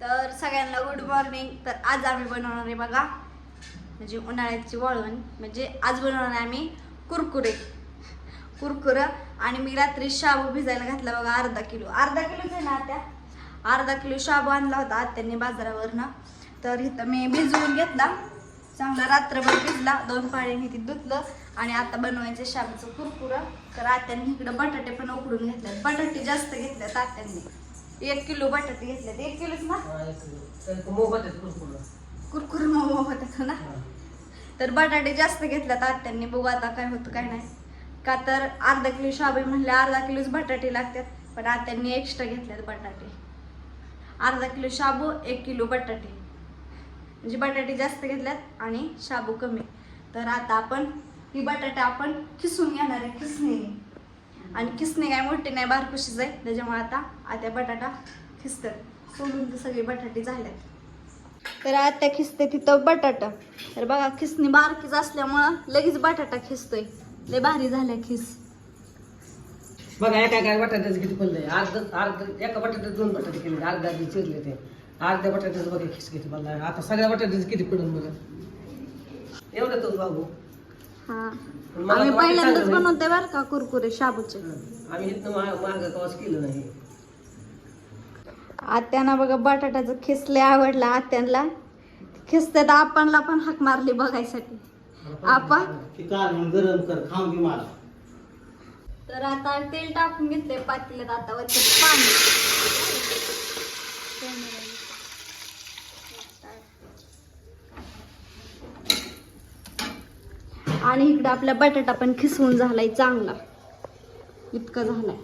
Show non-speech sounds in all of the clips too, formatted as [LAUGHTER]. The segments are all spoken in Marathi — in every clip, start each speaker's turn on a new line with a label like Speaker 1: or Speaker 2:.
Speaker 1: तर सगळ्यांना गुड मॉर्निंग तर आज आम्ही बनवणार आहे बघा म्हणजे उन्हाळ्याची वळवण म्हणजे आज बनवणार आहे आम्ही कुरकुरे. कुरकुरं. आणि मी रात्री शाबू भिजायला घातला बघा अर्धा किलो. अर्धा किलोच आहे ना त्या अर्धा किलो शाबू आणला होता आत्यांनी बाजारावरनं. तर इथं मी भिजवून घेतला. चांगला रात्रभर भिजला. दोन पाण्याने ती धुतलं. आणि आता बनवायचे शाबूचं कुरकुरं. तर आत्यांनी इकडं बटाटे पण उकडून घेतले बटाटे जास्त घेतल्यात आत्यांनी. एक किलो बटाटे घेतलेत एक किलोच ना? कुरकुर मऊ होतात ना? तर बटाटे जास्त घेतल्यात आत्यांनी. बघू आता काय होतं काय नाही. का तर अर्धा किलो शाबू म्हणले अर्धा किलोच बटाटे लागतात. पण आत्यांनी एक्स्ट्रा घेतल्यात बटाटे. अर्धा किलो शाबू एक किलो बटाटे. म्हणजे बटाटे जास्त घेतल्यात आणि शाबू कमी. तर आता आपण ही बटाटे आपण खिसून घेणार आहे खिसणीने आणि किसणे काय मोठी नाही बारकुशीच आहे. त्याच्यामुळे आता आता बटाटा खिसतात. सोडून तर सगळे बटाटे झाल्यात तर आता खिसते तिथं बटाटा. तर बघा खिसणी बारकीच असल्यामुळं लगेच बटाटा खिसतोय. लय भारी झाल्या खिस.
Speaker 2: बघा एका एका बटाट्याचं किती पडलंय अर्ध अर्ध एका बटाट्यात दोन बटाटे केले अर्धा अर्धी चिरले ते. अर्ध्या बटाट्याचं बघा खिस किती पडला आता सगळ्या बटाट्याचं किती पडून बघा. एवढं तो बाबू
Speaker 1: हा.
Speaker 2: मला
Speaker 1: आम्ही पहिल्यांदाच
Speaker 2: चांगलं
Speaker 1: बनवतोय बरं का कुरकुरे शाबूचे.
Speaker 2: आम्ही इथनं मा- मागं कवाच केलं नाही.
Speaker 1: आत्यांना बघा बटाट्याचं खिसले आवडला आत्यांना खिसतात आपणला पण हाक मारली बघायसाठी. आपण
Speaker 3: काढून गरम कर खाऊन घे मला.
Speaker 1: तर आता तेल टाकून घेतले पातेल्यात आता वरती पाणी. आणि इकडं आपला बटाटा पण खिसवून झालाय चांगला. इतकं झालाय.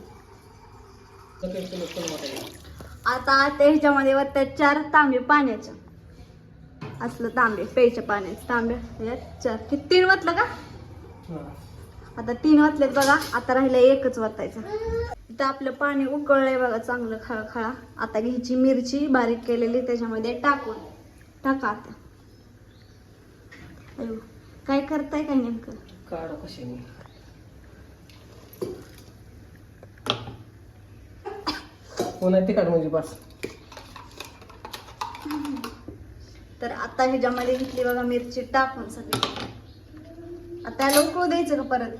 Speaker 1: आता त्याच्यामध्ये ह्याच्यामध्ये चार तांबे पाण्याच्या असलं तांबे प्यायच्या पाण्याचे. तांबे ह्यात चार. किती तीन वाटलं का? आता तीन वाटलेत बघा. आता राहिलं एकच वाटायचा इथं आपलं पाणी उकळलंय बघा चांगलं खळखळा. आता घ्यायची मिरची बारीक केलेली त्याच्यामध्ये टाकून. टाका आता. काय करताय काय नेमकं?
Speaker 2: काढा कशाने? कोणा तिखट म्हणजे बस.
Speaker 1: तर आता ह्याच्यामध्ये घेतली बघा मिरची टाकून सगळी. आता लोक द्यायचं का परत?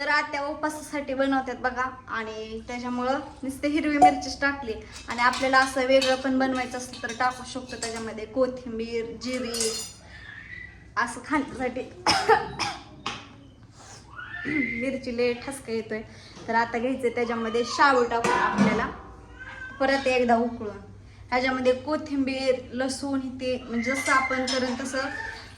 Speaker 1: तर आत्या उपासासाठी बनवतात बघा. आणि त्याच्यामुळं नुसते हिरवी मिरचीच टाकली. आणि आपल्याला असं वेगळं पण बनवायचं असलं तर टाकू शकतो. त्याच्यामध्ये कोथिंबीर जिरी असं खाण्यासाठी मिरची ले ठसका येतोय. तर आता घ्यायचं त्याच्यामध्ये शाळू टाकून आपल्याला. परत एकदा उकळून. ह्याच्यामध्ये कोथिंबीर लसूण ते म्हणजे जसं आपण करून तसं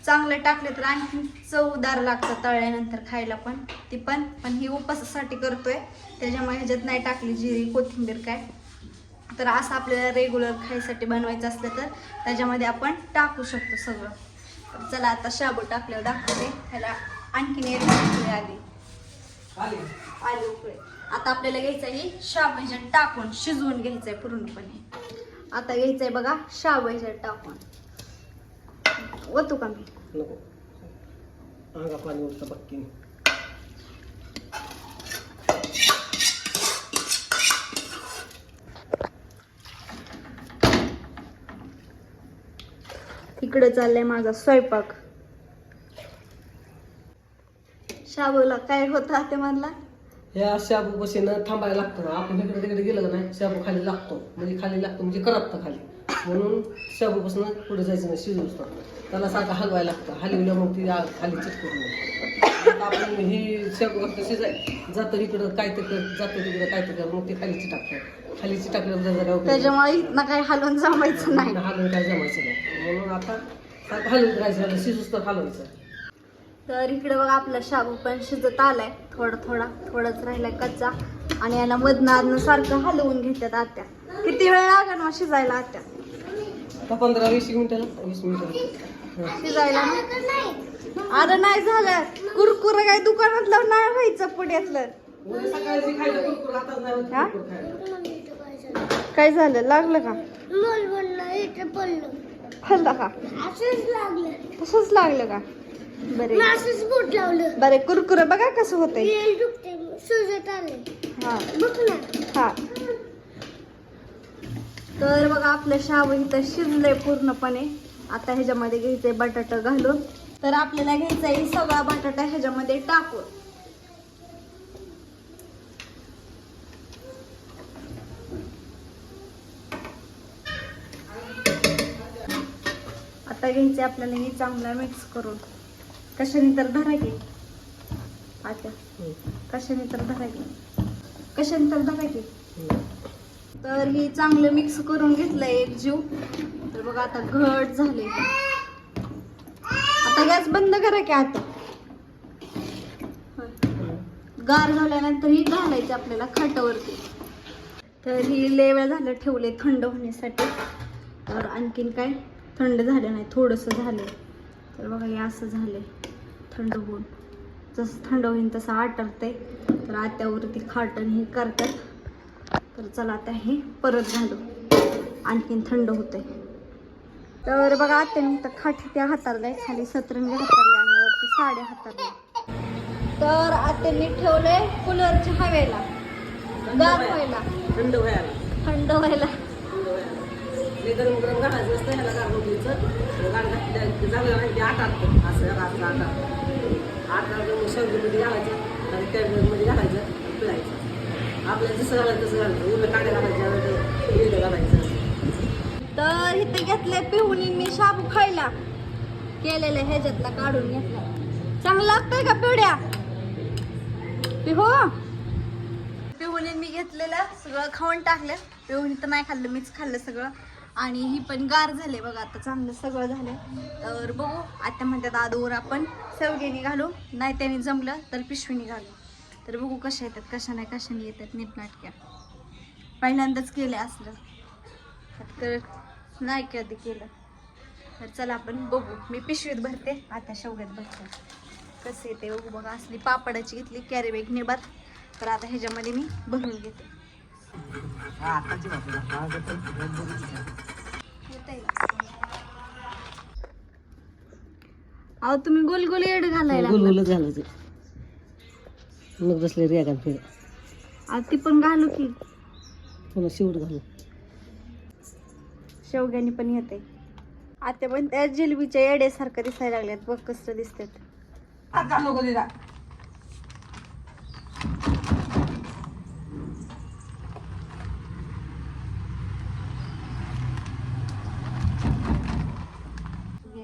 Speaker 1: चांगलं टाकलं तर आणखी चवदार लागतं तळल्यानंतर खायला पण. ती पण पण ही उपासासाठी करतोय. त्याच्यामुळे ह्याच्यात नाही टाकली जिरी कोथिंबीर काय. तर असं आपल्याला रेग्युलर खायसाठी बनवायचं असलं तर त्याच्यामध्ये आपण टाकू शकतो सगळं. तर चला आता शाबू टाकल्यावर दाखवते. ह्याला आणखीन एक आली. आली. उकळी. आता आपल्याला घ्यायचं आहे शाबू ह्याच्यात टाकून शिजवून घ्यायचं आहे पूर्णपणे. आता घ्यायचं आहे बघा शाबू ह्याच्यात टाकून. ओतू का मी?
Speaker 2: नको. पाणी
Speaker 1: इकडे चाललाय माझा स्वयंपाक. शाबूला काय होतं ते म्हणला?
Speaker 2: या शाबू बसीनं थांबायला लागतं आपण इकडे तिकडे गेलं का नाही शाबू खाली लागतो. म्हणजे खाली लागतो म्हणजे करपतं खाली. म्हणून शाबू बसून पुढे जायचं नाही शिजवूच त्याला सारखं हलवायला लागतं. हलवलं मग ती आ- खाली चिटकून आपण ही फक्त शिजाय जातं इकडं काय ते कर जातं तिकडं काय ते कर मग ते खाली चिटाकतं खाली चिटाकल्यावर जर
Speaker 1: त्याच्यामुळे इथनं काही हलवून जमायचं नाही.
Speaker 2: हलवून काय जमायचं नाही. म्हणून आता हलवून राहायचं शिजूच तर हलवायचं.
Speaker 1: तर इकडे बघा आपला शाबू पण शिजत आलाय. थोडा थोडा थोडाच राहिलाय कच्चा. आणि याला मधनं आधनं सारखं हलवून घेतात आत्या. किती वेळ लागेल मग शिजायला आत्या?
Speaker 2: आता पंधरा वीस मिनिटं वीस मिनिटं
Speaker 1: शिजायला ना? अरे नाही झालं. कुरकुर काय दुकानातलं नाही व्हायचं पुण्यातलं. हा? काय झालं? लागलं का?
Speaker 4: मोल
Speaker 1: का? तसंच लागलं का? बरे.
Speaker 4: लावलं
Speaker 1: बरे कुरकुर बघा कसं होतंय. हा.
Speaker 4: बघ
Speaker 1: हा. तर बघा आपलं शाबू इथं शिजलंय पूर्णपणे. आता ह्याच्यामध्ये घ्यायचंय बटाटा घालून. तर आपल्याला घ्यायचंय सगळा बटाटा ह्याच्यामध्ये टाकून. आता घ्यायचे आपल्याला हे चांगला मिक्स करून. कशाने तर धरा घे आता कशाने तर धरा घे कशाने तर धरा तर हे चांगलं मिक्स करून घेतलं एक जीव. तर बघा आता घट झाले. आता गॅस बंद करा की आता. गार झाल्यानंतर ही घालायची आपल्याला खाटावरती. तर ही लेवळ झालं ठेवले थंड होण्यासाठी. तर आणखीन काय? थंड झालं नाही थोडंसं झालं. तर बघा हे असं झालंय. थंड होऊन. जसं थंड होईल तसं आटरते तर आत्यावरती खाटण हे करतात. तर चला आता हे परत घालू आणखीन थंड होते तर बघा आत्याने तर खाटी त्या हातारलाय खाली सतरंगी हातारले आणि वरती साड्या हातारल्या तर आत्याने ठेवलंय कूलरच्या हवेला. गार व्हायला
Speaker 2: थंड व्हायला.
Speaker 1: थंड व्हायला.
Speaker 2: गरम गरम घालायचं असतं ह्याला गार घातल्या झालं नाही ते आठ आटतं असं ह्याला असं आठ मग शेवटीमध्ये घालायचं आणि त्या घालायचं आणि पिळायचं. आपल्याला जसं घालायचं तसं घालायचं उरलं काड्या घालायचं
Speaker 1: तर इथे घेतले पिहुनी मी शाबू खायला. केलेलं ह्याच्यातला काढून घेतला. चांगलं लागतंय का पिवड्या? पिहू? पिहुनी मी घेतलेलं सगळं खाऊन टाकलं. पिहुनी तर नाही खाल्लं मीच खाल्लं सगळं. आणि ही पण गार झाले बघा आता चांगलं सगळं झालं तर बघू आता म्हणतात आदोर आपण सवगेने घालू. नाही त्याने जमलं तर पिशवीने घालू. तर बघू कशा येतात कशा नाही कशाने येतात नीटनाटक्या पहिल्यांदाच केलं असलं. तर नाही कधी केलं. तर चला आपण बघू. मी पिशवीत भरते आता शेवग्यात भरते. कसं येते बघू बघा. असली पापडाची घेतली कॅरी बॅग निबात तर आता ह्याच्यामध्ये मी भरून घेते. अहो तुम्ही गोल गोल येड घालायला
Speaker 2: गोल गोल घालायचं. मग बसले रेगान फिर.
Speaker 1: अहो ती पण घालू की.
Speaker 2: पुन्हा शिवड घालू.
Speaker 1: शेवग्याने पण येते. आता पण त्या जिलबीच्या येड्यासारखं दिसायला लागल्यात. बघ कसं दिसतात.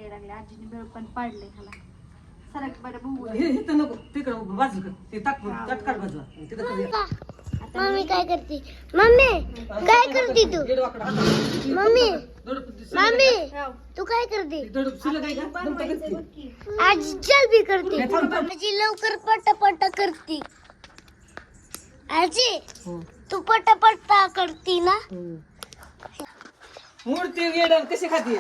Speaker 1: लागले. आजीने बेळ पण पाडले ह्याला. सरक बरं बघू
Speaker 2: हे हे नको. तिकडं बाजू ते ताक ताट बाजूला. तिथं कर
Speaker 4: मम्मी काय करते? मम्मी काय करते तू?
Speaker 2: दीड वाकडा.
Speaker 4: मम्मी
Speaker 2: दीड-
Speaker 4: मम्मी तू काय करते?
Speaker 2: दीड शिल्लक आहे का? जमतं का.
Speaker 4: आज जलबी करते. आजी लवकर पटापटा करते. आजी
Speaker 2: हो.
Speaker 4: तू पटापटा करती ना?
Speaker 2: मूर्ती वेडन कशी खाती?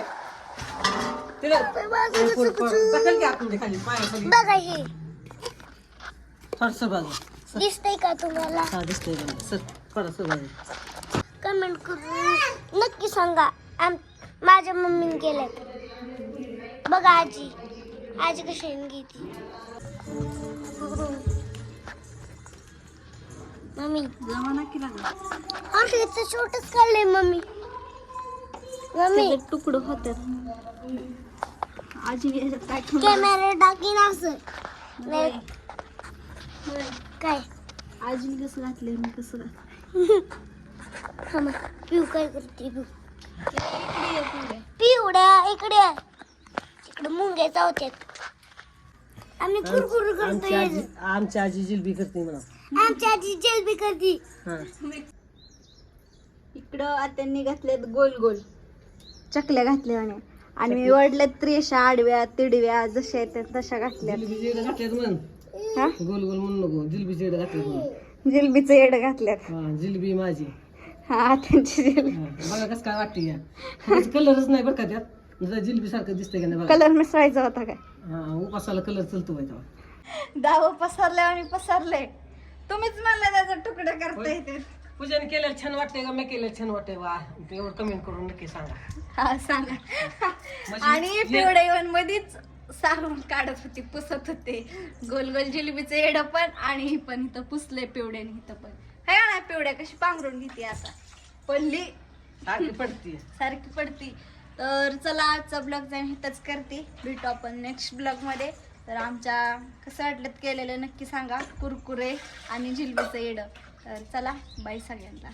Speaker 2: तिला दखल की आतमध्ये खाली पायाखाली
Speaker 4: बघा हे.
Speaker 2: थोडस बाजू
Speaker 4: दिसतंय का तुम्हाला?
Speaker 2: हा दिसतंय का सर थोडस बाजू
Speaker 4: कमेंट करून नक्की सांगा. आम माझ्या मम्मीने केलं बघा आजी. आजी कशी घेती मम्मी.
Speaker 1: जमाना की लागला
Speaker 4: औषधाचं छोटच काढलंय मम्मी. मम्मी.
Speaker 1: तुकडं होतात. आजी?
Speaker 4: कॅमेरा टाकीन असं. नाही. काय?
Speaker 1: आजीने कसं घातलंय मी कसं घातलंय?
Speaker 4: थांबा पिऊ काय करते पिऊ. पिवड्या इकडे. इकडे मुंग्या चावत्यात आम्ही कुरकुर करतोय
Speaker 2: आमची आजी जिलबी करते म्हणा.
Speaker 4: आमची आजी जलबी करते.
Speaker 2: हा.
Speaker 1: इकडं आत्यांनी घातल्यात गोल गोल चकल्या घातल्या म्हणे. आणि मी वडल्यात त्रेशा आडव्या तिडव्या जशा येतात तशा
Speaker 2: म्हण.
Speaker 1: हा?
Speaker 2: गोल गोल म्हणू नको. जिलबी जेड घातल्यात म्हण.
Speaker 1: जिलबीचं येड घातल्यात.
Speaker 2: हा जिलबी माझी.
Speaker 1: हा त्यांची जिलबी.
Speaker 2: हा, बघा कसं काय वाटते या. कलरच नाही बरं का त्यात. जिलबी सारखं दिसतंय का नाही बघा.
Speaker 1: कलर मिसळायचा होता काय?
Speaker 2: हा उपासाला कलर चलतो बाई तेव्हा.
Speaker 1: दाव पसरले आणि पसरले तुम्हीच म्हणलं त्याचा तुकडं करता येते
Speaker 2: पूजन केलेलं छान वाटतंय का? मी केलेलं छान वाटतंय वा एवढं कमेंट करून नक्की सांगा.
Speaker 1: हा सांगा.
Speaker 2: म्हणजे
Speaker 1: आणि
Speaker 2: जे-
Speaker 1: पिवड्या येऊन मध्येच सारून काढत होती पुसत होते. गोल गोल जिलेबीचं येड पण आणि ही पण इथं पुसले पिवड्याने इथं पण. है ना पिवड्या कशी पांघरून घेते आता. पडली.
Speaker 2: सारखी पडती. [LAUGHS]
Speaker 1: सारखी पडती. तर चला आजचा ब्लॉग जाऊन इथंच करते. भेटू आपण नेक्स्ट ब्लॉगमध्ये तर आमच्या कसं वाटलं केलेलं नक्की सांगा. कुरकुरे आणि जिलबीचं येडं. तर चला बाय सगळ्यांना.